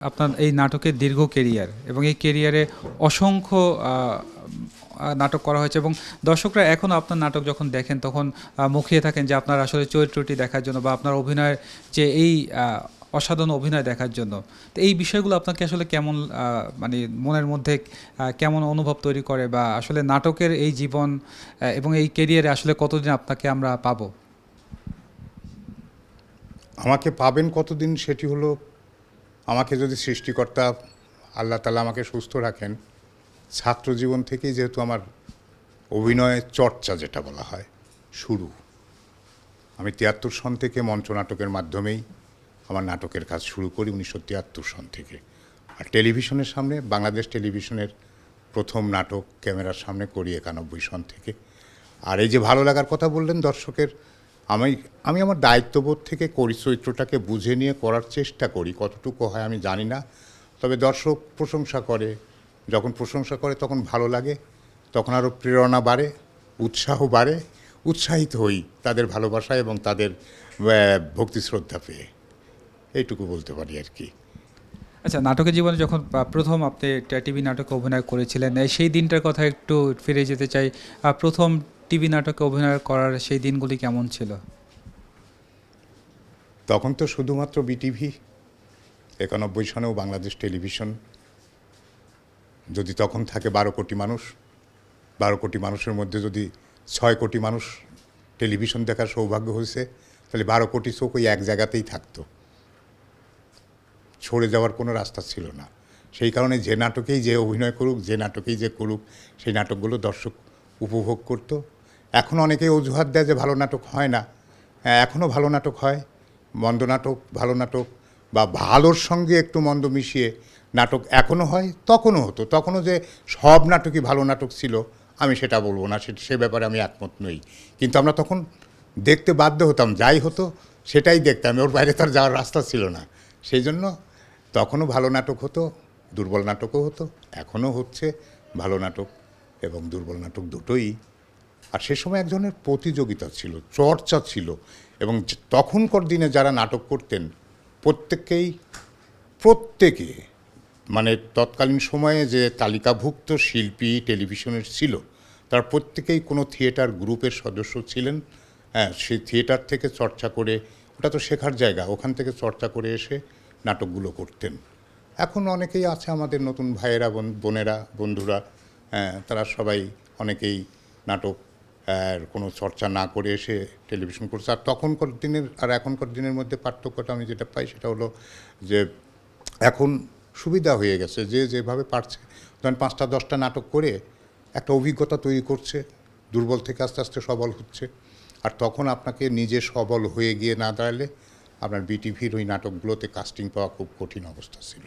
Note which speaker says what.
Speaker 1: আপনার এই নাটকের দীর্ঘ কেরিয়ার এবং এই কেরিয়ারে অসংখ্য নাটক করা হয়েছে এবং দর্শকরা এখনও আপনার নাটক যখন দেখেন তখন মুখিয়ে থাকেন যে আপনার আসলে চরিত্রটি দেখার জন্য বা আপনার অভিনয়ের যে এই অসাধারণ অভিনয় দেখার জন্য। তো এই বিষয়গুলো আপনাকে আসলে কেমন মানে মনের মধ্যে কেমন অনুভব তৈরি করে বা আসলে নাটকের এই জীবন এবং এই কেরিয়ারে আসলে কতদিন আপনাকে আমরা পাবো?
Speaker 2: আমাকে পাবেন কতদিন সেটি হলো আমাকে যদি সৃষ্টিকর্তা আল্লাহ তালা আমাকে সুস্থ রাখেন, ছাত্র জীবন থেকেই যেহেতু আমার অভিনয়ের চর্চা যেটা বলা হয়, শুরু। আমি তিয়াত্তর সন থেকে মঞ্চনাটকের মাধ্যমেই আমার নাটকের কাজ শুরু করি উনিশশো তিয়াত্তর সন থেকে। আর টেলিভিশনের সামনে, বাংলাদেশ টেলিভিশনের প্রথম নাটক ক্যামেরার সামনে করি একানব্বই সন থেকে। আর এই যে ভালো লাগার কথা বললেন দর্শকের আমি আমি আমার দায়িত্ববোধ থেকে করি চরিত্রটাকে বুঝে নিয়ে করার চেষ্টা করি, কতটুকু হয় আমি জানি না। তবে দর্শক প্রশংসা করে, যখন প্রশংসা করে তখন ভালো লাগে, তখন আরও প্রেরণা বাড়ে, উৎসাহ বাড়ে, উৎসাহিত হই তাদের ভালোবাসা এবং তাদের ভক্তি শ্রদ্ধা পেয়ে। এইটুকু বলতে পারি আর কি।
Speaker 1: আচ্ছা নাটকের জীবনে যখন প্রথম আপনি টিভি নাটকে অভিনয় করেছিলেন সেই দিনটার কথা একটু ফিরে যেতে চাই। প্রথম টিভি নাটকে অভিনয় করার সেই দিনগুলি কেমন ছিল?
Speaker 2: তখন তো শুধুমাত্র বিটিভি, একানব্বই সনেও বাংলাদেশ টেলিভিশন। যদি তখন থাকে বারো কোটি মানুষ, বারো কোটি মানুষের মধ্যে যদি ছয় কোটি মানুষ টেলিভিশন দেখার সৌভাগ্য হয়েছে, তাহলে বারো কোটি চোখ ওই এক জায়গাতেই থাকতো। সরে যাওয়ার কোনো রাস্তা ছিল না। সেই কারণে যে নাটকেই যে অভিনয় করুক, যে নাটকেই যে করুক, সেই নাটকগুলো দর্শক উপভোগ করতো। এখন অনেকেই অজুহাত দেয় যে ভালো নাটক হয় না। হ্যাঁ, এখনও ভালো নাটক হয় মন্দ নাটক ভালো নাটক বা ভালোর সঙ্গে একটু মন্দ মিশিয়ে নাটক এখনও হয় তখনও হতো। তখনও যে সব নাটকই ভালো নাটক ছিল আমি সেটা বলব না সে সে ব্যাপারে আমি একমত নই। কিন্তু আমরা তখন দেখতে বাধ্য হতাম যাই হতো সেটাই দেখতাম ওর বাইরে তার যাওয়ার রাস্তা ছিল না। সেই জন্য তখনও ভালো নাটক হতো দুর্বল নাটকও হতো এখনও হচ্ছে ভালো নাটক এবং দুর্বল নাটক দুটোই আর সে সময় এক ধরনের প্রতিযোগিতা ছিল চর্চা ছিল এবং তখনকার দিনে যারা নাটক করতেন প্রত্যেককেই প্রত্যেকে মানে তৎকালীন সময়ে যে তালিকাভুক্ত শিল্পী টেলিভিশনের ছিল তার প্রত্যেকেই কোনো থিয়েটার গ্রুপের সদস্য ছিলেন। হ্যাঁ সেই থিয়েটার থেকে চর্চা করে ওটা তো শেখার জায়গা ওখান থেকে চর্চা করে এসে নাটকগুলো করতেন। এখন অনেকেই আছে আমাদের নতুন ভাইয়েরা বোন- বোনেরা বন্ধুরা হ্যাঁ, তারা সবাই অনেকেই নাটক কোনো চর্চা না করে এসে টেলিভিশন করছে। আর তখনকার দিনের, আর এখনকার দিনের মধ্যে পার্থক্যটা আমি যেটা পাই সেটা হলো যে এখন সুবিধা হয়ে গেছে যে যেভাবে পারছে। ধরেন পাঁচটা, দশটা নাটক করে একটা অভিজ্ঞতা তৈরি করছে, দুর্বল থেকে আস্তে আস্তে সবল হচ্ছে। আর তখন আপনাকে নিজে সবল হয়ে গিয়ে না দাঁড়ালে আপনার বিটিভির ওই নাটকগুলোতে কাস্টিং পাওয়া খুব কঠিন অবস্থা ছিল।